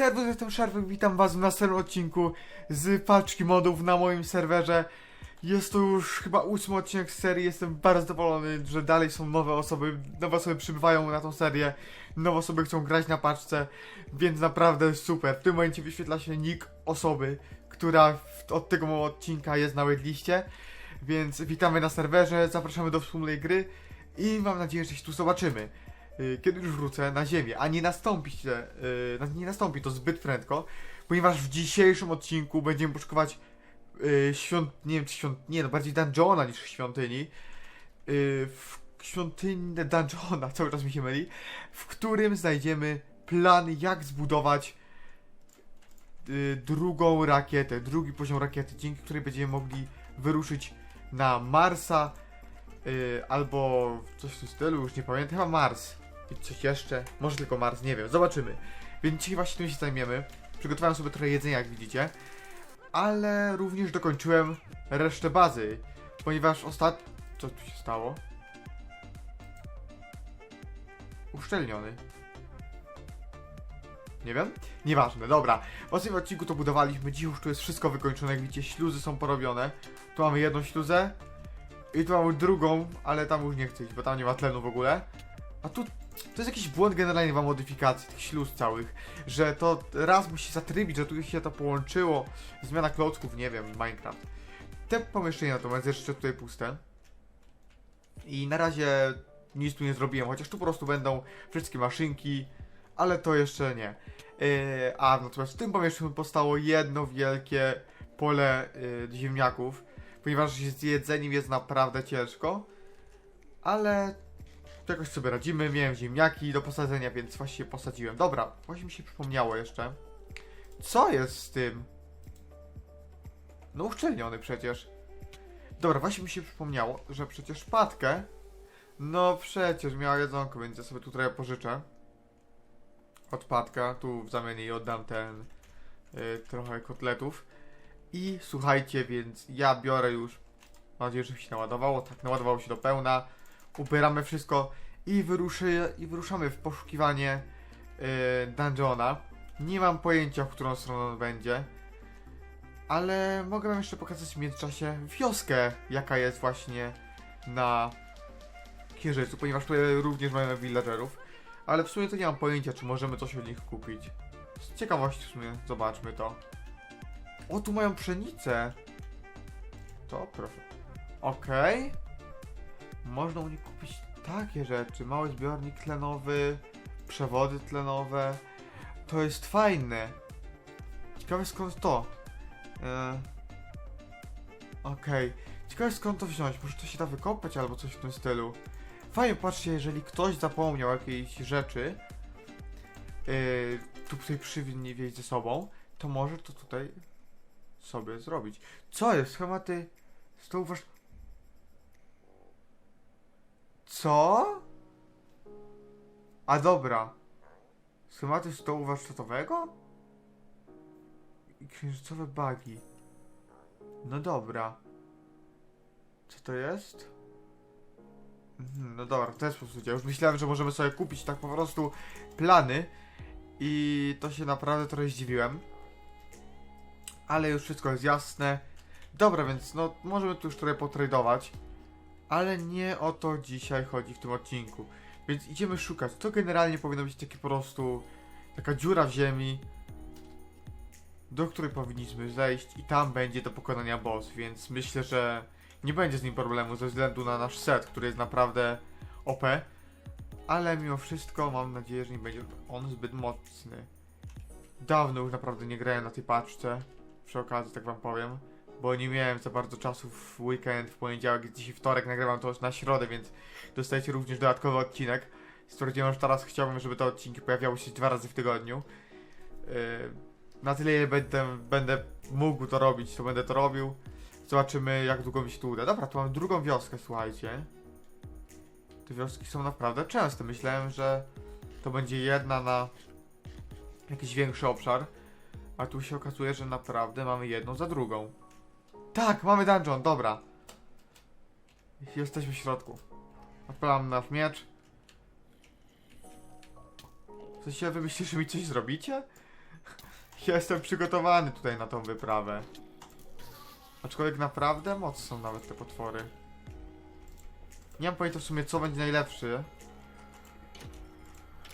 Serwus, jestem Szerwek, witam was w następnym odcinku z paczki modów na moim serwerze. Jest to już chyba ósmy odcinek z serii, jestem bardzo zadowolony, że dalej są nowe osoby, nowe osoby przybywają na tą serię, nowe osoby chcą grać na paczce, więc naprawdę super. W tym momencie wyświetla się nick osoby, która od tego odcinka jest na waitlistcie, więc witamy na serwerze, zapraszamy do wspólnej gry i mam nadzieję, że się tu zobaczymy kiedy już wrócę na ziemię, a nie nastąpi, się, y, nie nastąpi to zbyt prędko, ponieważ w dzisiejszym odcinku będziemy poszukiwać y, świąt, nie wiem czy świąt, nie no bardziej dungeona niż świątyni, y, w świątyni dungeona, cały czas mi się myli, w którym znajdziemy plan jak zbudować y, drugą rakietę, drugi poziom rakiety, dzięki której będziemy mogli wyruszyć na Marsa, y, albo coś w tym stylu, już nie pamiętam, chyba Mars. I coś jeszcze? Może tylko Mars, nie wiem, zobaczymy. Więc dzisiaj właśnie tym się zajmiemy. Przygotowałem sobie trochę jedzenia, jak widzicie. Ale również dokończyłem resztę bazy. Ponieważ ostatnio... Co tu się stało? Uszczelniony. Nie wiem? Nieważne, dobra. W ostatnim odcinku to budowaliśmy, dziś już tu jest wszystko wykończone, jak widzicie, śluzy są porobione. Tu mamy jedną śluzę i tu mamy drugą, ale tam już nie chcę iść, bo tam nie ma tlenu w ogóle. A tu to jest jakiś błąd generalnie w modyfikacji tych śluz całych, że to raz musi zatrybić, że tu się to połączyło, zmiana klocków, nie wiem, Minecraft. Te pomieszczenia natomiast jeszcze tutaj puste. I na razie nic tu nie zrobiłem, chociaż tu po prostu będą wszystkie maszynki, ale to jeszcze nie. Yy, a natomiast w tym pomieszczeniu powstało jedno wielkie pole yy, ziemniaków, ponieważ z jedzeniem jest naprawdę ciężko, ale jakoś sobie radzimy. Miałem ziemniaki do posadzenia, więc właśnie posadziłem. Dobra, właśnie mi się przypomniało jeszcze. Co jest z tym? No uszczelniony przecież. Dobra, właśnie mi się przypomniało, że przecież patkę. No przecież miała jedzonko, więc ja sobie tu trochę pożyczę. Od patka, tu w zamian jej oddam ten y, trochę kotletów. I słuchajcie, więc ja biorę już. Mam nadzieję, że się naładowało. Tak, naładowało się do pełna. Ubieramy wszystko i, wyruszy, i wyruszamy w poszukiwanie yy, dungeona. Nie mam pojęcia, w którą stronę on będzie. Ale mogę wam jeszcze pokazać w międzyczasie wioskę, jaka jest właśnie na Księżycu, ponieważ tutaj również mamy villagerów. Ale w sumie to nie mam pojęcia, czy możemy coś od nich kupić. Z ciekawości w sumie zobaczmy to. O, tu mają pszenicę. To proszę. Okej. Można u nich kupić takie rzeczy. Mały zbiornik tlenowy, przewody tlenowe. To jest fajne. Ciekawe skąd to. E... Okej. Ciekawe skąd to wziąć. Może to się da wykopać albo coś w tym stylu. Fajnie, patrzcie, jeżeli ktoś zapomniał jakiejś rzeczy, yy, tu tutaj przywinni wieść ze sobą, to może to tutaj sobie zrobić. Co jest? Schematy stołów wasz... Co? A dobra. Schematy stołu warsztatowego? I księżycowe bagi. No dobra. Co to jest? Mhm, No dobra, w ten sposób. Ja już myślałem, że możemy sobie kupić tak po prostu plany i to się naprawdę trochę zdziwiłem. Ale już wszystko jest jasne. Dobra, więc no możemy tu już trochę potradować. Ale nie o to dzisiaj chodzi w tym odcinku. Więc idziemy szukać. To generalnie powinno być takie po prostu taka dziura w ziemi, do której powinniśmy zejść i tam będzie do pokonania boss, więc myślę, że nie będzie z nim problemu ze względu na nasz set, który jest naprawdę OP. Ale mimo wszystko mam nadzieję, że nie będzie on zbyt mocny. Dawno już naprawdę nie grałem na tej paczce. Przy okazji, tak wam powiem. Bo nie miałem za bardzo czasu w weekend, w poniedziałek, dzisiaj wtorek nagrywam to na środę, więc dostajecie również dodatkowy odcinek. Stwierdziłem, że teraz chciałbym, żeby te odcinki pojawiały się dwa razy w tygodniu. Yy, na tyle, ile będę, będę mógł to robić, to będę to robił. Zobaczymy, jak długo mi się to uda. Dobra, tu mam drugą wioskę, słuchajcie. Te wioski są naprawdę częste. Myślałem, że to będzie jedna na jakiś większy obszar. A tu się okazuje, że naprawdę mamy jedną za drugą. Tak, mamy dungeon, dobra. Jesteśmy w środku. Odpalam nasz miecz. W sensie, wy myślicie, że mi coś zrobicie? Jestem przygotowany tutaj na tą wyprawę. Aczkolwiek naprawdę mocne są nawet te potwory. Nie mam pojęcia w sumie co będzie najlepszy.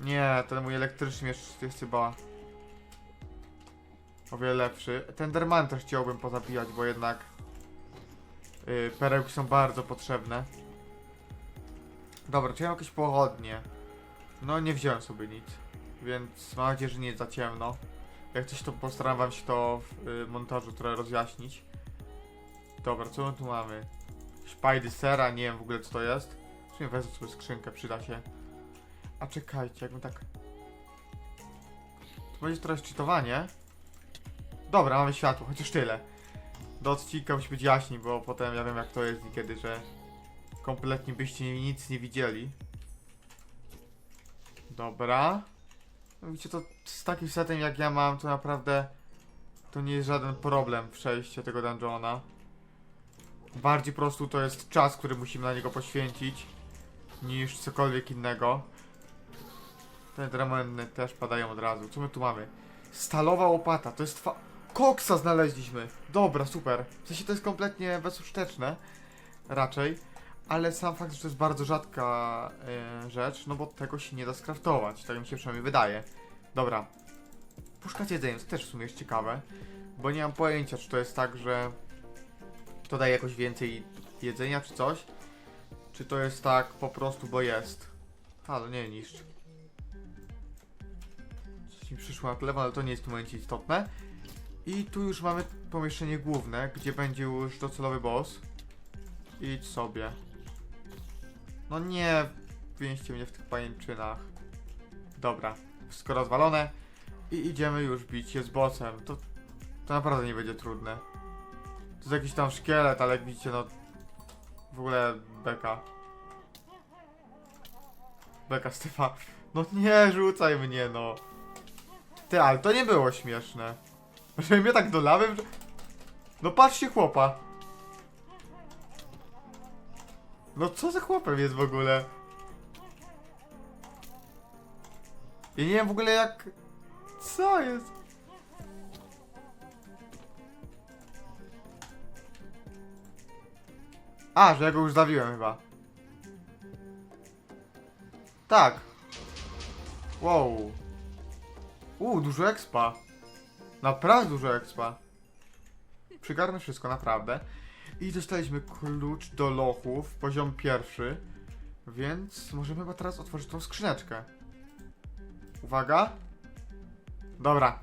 Nie, ten mój elektryczny miecz jest chyba o wiele lepszy. Tenderman też chciałbym pozabijać, bo jednak yy, perełki są bardzo potrzebne. Dobra, czy ja mam jakieś pochodnie? No nie wziąłem sobie nic, więc mam nadzieję, że nie jest za ciemno. Jak coś to postaram wam się to w y, montażu trochę rozjaśnić. Dobra, co my tu mamy? Szpajdy sera, nie wiem w ogóle co to jest. Sumie wezmę sobie skrzynkę, przyda się. A czekajcie, jakbym tak... To będzie trochę szczytowanie. Dobra, mamy światło, chociaż tyle. Do odcinka musi być jaśniej, bo potem ja wiem jak to jest niekiedy, że kompletnie byście nic nie widzieli. Dobra. No Widzicie, to z takim setem jak ja mam, to naprawdę to nie jest żaden problem przejście tego dungeona. Bardziej po prostu to jest czas, który musimy na niego poświęcić, niż cokolwiek innego. Te drameny też padają od razu. Co my tu mamy? Stalowa łopata, to jest fa... Koksa znaleźliśmy! Dobra, super. W sensie to jest kompletnie bezużyteczne, raczej. Ale sam fakt, że to jest bardzo rzadka e, rzecz, no bo tego się nie da skraftować, tak mi się przynajmniej wydaje. Dobra. Puszka z jedzeniem, to też w sumie jest ciekawe, bo nie mam pojęcia, czy to jest tak, że to daje jakoś więcej jedzenia, czy coś, czy to jest tak po prostu, bo jest. A, no nie niszcz. Coś mi przyszło na telefon, ale to nie jest w tym momencie istotne. I tu już mamy pomieszczenie główne, gdzie będzie już docelowy boss. Idź sobie. No nie, więźcie mnie w tych pajęczynach. Dobra, wszystko rozwalone. I idziemy już bić się z bossem. To, to naprawdę nie będzie trudne. To jest jakiś tam szkielet, ale jak widzicie, no... W ogóle beka. Beka Stefa. No nie, rzucaj mnie, no. Ty, ale to nie było śmieszne. Że mnie tak dolałem, że... No patrzcie chłopa. No co za chłopem jest w ogóle? Ja nie wiem w ogóle jak... Co jest? A, że ja go już zawiłem chyba. Tak. Wow. Uuu, dużo expa. Naprawdę dużo expa. Przygarnę wszystko, naprawdę. I dostaliśmy klucz do lochów, poziom pierwszy. Więc możemy chyba teraz otworzyć tą skrzyneczkę. Uwaga. Dobra.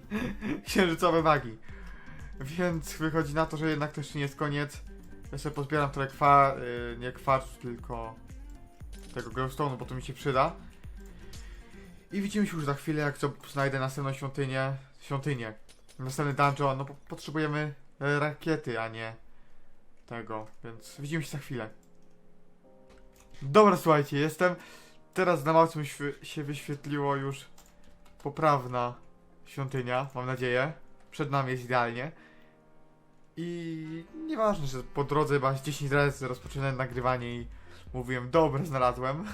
Księżycowe wagi. Więc wychodzi na to, że jednak to jeszcze nie jest koniec. Ja sobie pozbieram trochę kwa, y, nie kwarcu, tylko tego glowstone'u, bo to mi się przyda. I widzimy się już za chwilę, jak co znajdę następną świątynię. Świątynię. Następny dungeon, no potrzebujemy e, rakiety, a nie tego, więc widzimy się za chwilę. Dobra, słuchajcie, jestem. Teraz na małym się wyświetliło już poprawna świątynia, mam nadzieję. Przed nami jest idealnie. I nieważne, że po drodze chyba z 10 razy rozpoczynałem nagrywanie i mówiłem, dobra, znalazłem.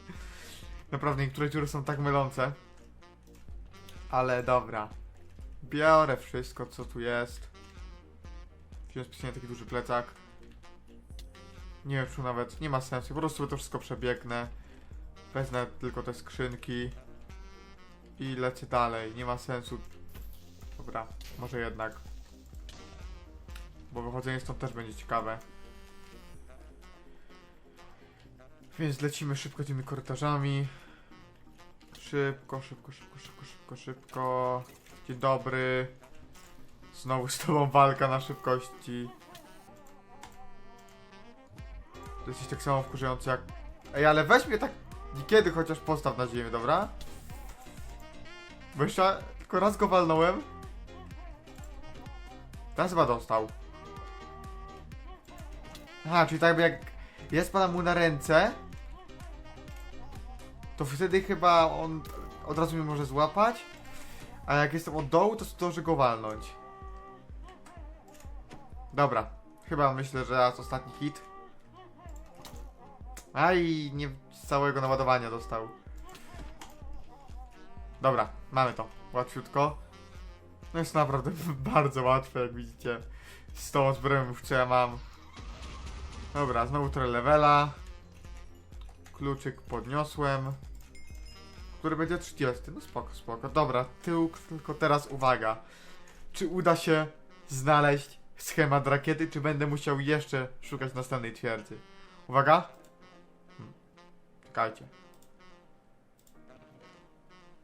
Naprawdę niektóre dziury są tak mylące. Ale dobra. Biorę wszystko, co tu jest. Wziąłem specjalnie taki duży plecak. Nie wiem, czy nawet nie ma sensu. Po prostu to wszystko przebiegnę. Wezmę tylko te skrzynki. I lecę dalej. Nie ma sensu. Dobra, może jednak. Bo wychodzenie stąd też będzie ciekawe. Więc lecimy szybko tymi korytarzami. Szybko, szybko, szybko, szybko, szybko, szybko. Dzień dobry. Znowu z tobą walka na szybkości. To jesteś tak samo wkurzający jak... Ej, ale weź mnie tak niekiedy chociaż postaw na ziemię, dobra? Bo jeszcze tylko raz go walnąłem. Teraz chyba dostał. Aha, czyli tak jak ja spadam mu na ręce, to wtedy chyba on od razu mnie może złapać, a jak jestem od dołu, to zdążę go walnąć. Dobra, chyba myślę, że raz ostatni hit. Aj, nie z całego naładowania dostał. Dobra, mamy to. Łatwiutko. No jest naprawdę bardzo łatwe, jak widzicie. Z tą zbroją ja mam. Dobra, znowu trochę levela. Kluczyk podniosłem. Który będzie 30. No spoko, spoko. Dobra, tył, tylko teraz uwaga. Czy uda się znaleźć schemat rakiety, czy będę musiał jeszcze szukać następnej twierdzy? Uwaga. Hmm. Czekajcie.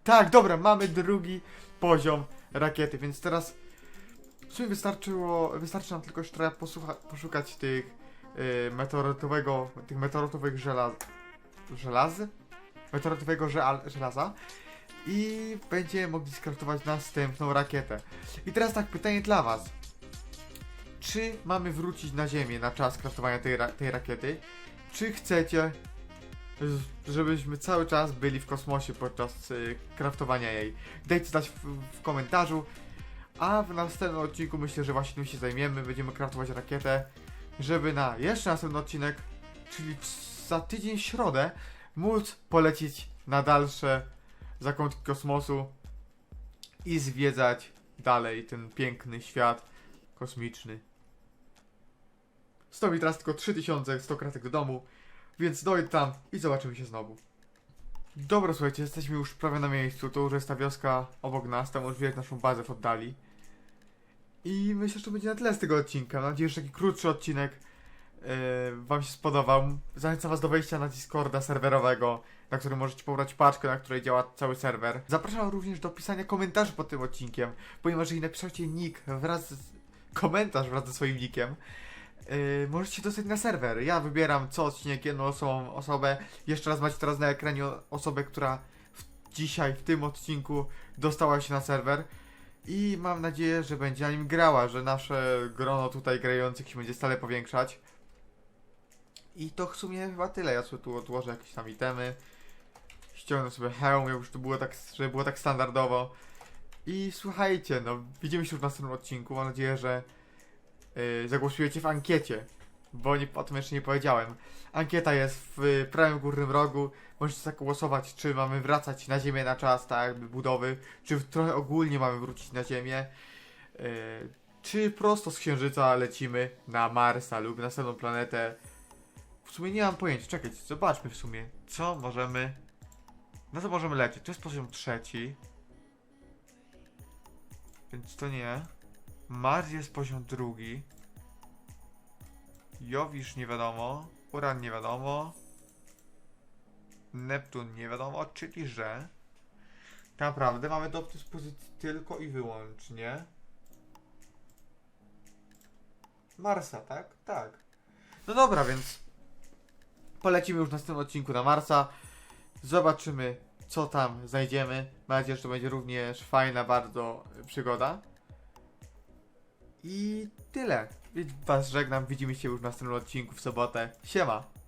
Tak, dobra, mamy drugi poziom rakiety, więc teraz w sumie wystarczyło, wystarczy nam tylko jeszcze posłucha, poszukać tych yy, meteorytowego, tych meteorytowych żelaz, żelazy? Meteorytowego żel, żelaza i będziemy mogli skraftować następną rakietę. I teraz tak, pytanie dla was. Czy mamy wrócić na Ziemię na czas kraftowania tej, ra tej rakiety? Czy chcecie, żebyśmy cały czas byli w kosmosie podczas y, kraftowania jej? Dajcie znać w, w komentarzu. A w następnym odcinku myślę, że właśnie tym się zajmiemy. Będziemy kraftować rakietę, żeby na jeszcze następny odcinek, czyli za tydzień środę, móc polecieć na dalsze zakątki kosmosu i zwiedzać dalej ten piękny świat kosmiczny. Stoi teraz tylko 3100 kratek do domu, więc dojdę tam i zobaczymy się znowu. Dobra, słuchajcie, jesteśmy już prawie na miejscu. To już jest ta wioska obok nas, tam już widać naszą bazę w oddali. I myślę, że to będzie na tyle z tego odcinka. Mam nadzieję, że taki krótszy odcinek Wam się spodobał. Zachęcam Was do wejścia na Discorda serwerowego, na którym możecie pobrać paczkę, na której działa cały serwer. Zapraszam również do pisania komentarzy pod tym odcinkiem, ponieważ jeżeli napiszecie nick wraz z komentarz wraz ze swoim nickiem, yy, możecie dostać na serwer. Ja wybieram co odcinek jedną osobą, osobę. Jeszcze raz macie teraz na ekranie osobę, która w, dzisiaj, w tym odcinku dostała się na serwer. I mam nadzieję, że będzie na nim grała, że nasze grono tutaj grających się będzie stale powiększać. I to w sumie chyba tyle. Ja sobie tu odłożę jakieś tam itemy. Ściągnę sobie hełm, już to było tak, żeby było tak standardowo. I słuchajcie, no widzimy się już w następnym odcinku. Mam nadzieję, że yy, zagłosujecie w ankiecie. Bo nie, o tym jeszcze nie powiedziałem. Ankieta jest w prawym górnym rogu. Możecie zagłosować, czy mamy wracać na Ziemię na czas, tak jakby budowy, czy trochę ogólnie mamy wrócić na Ziemię, yy, czy prosto z Księżyca lecimy na Marsa lub następną planetę. W sumie nie mam pojęcia, czekajcie, zobaczmy w sumie, co możemy, na co możemy lecieć. To jest poziom trzeci, więc to nie. Mars jest poziom drugi. Jowisz nie wiadomo, Uran nie wiadomo. Neptun nie wiadomo, czyli że naprawdę mamy do dyspozycji tylko i wyłącznie Marsa, tak? Tak. No dobra, więc polecimy już w następnym odcinku na Marsa. Zobaczymy, co tam znajdziemy. Mam nadzieję, że to będzie również fajna bardzo przygoda. I tyle. Was żegnam. Widzimy się już w następnym odcinku w sobotę. Siema!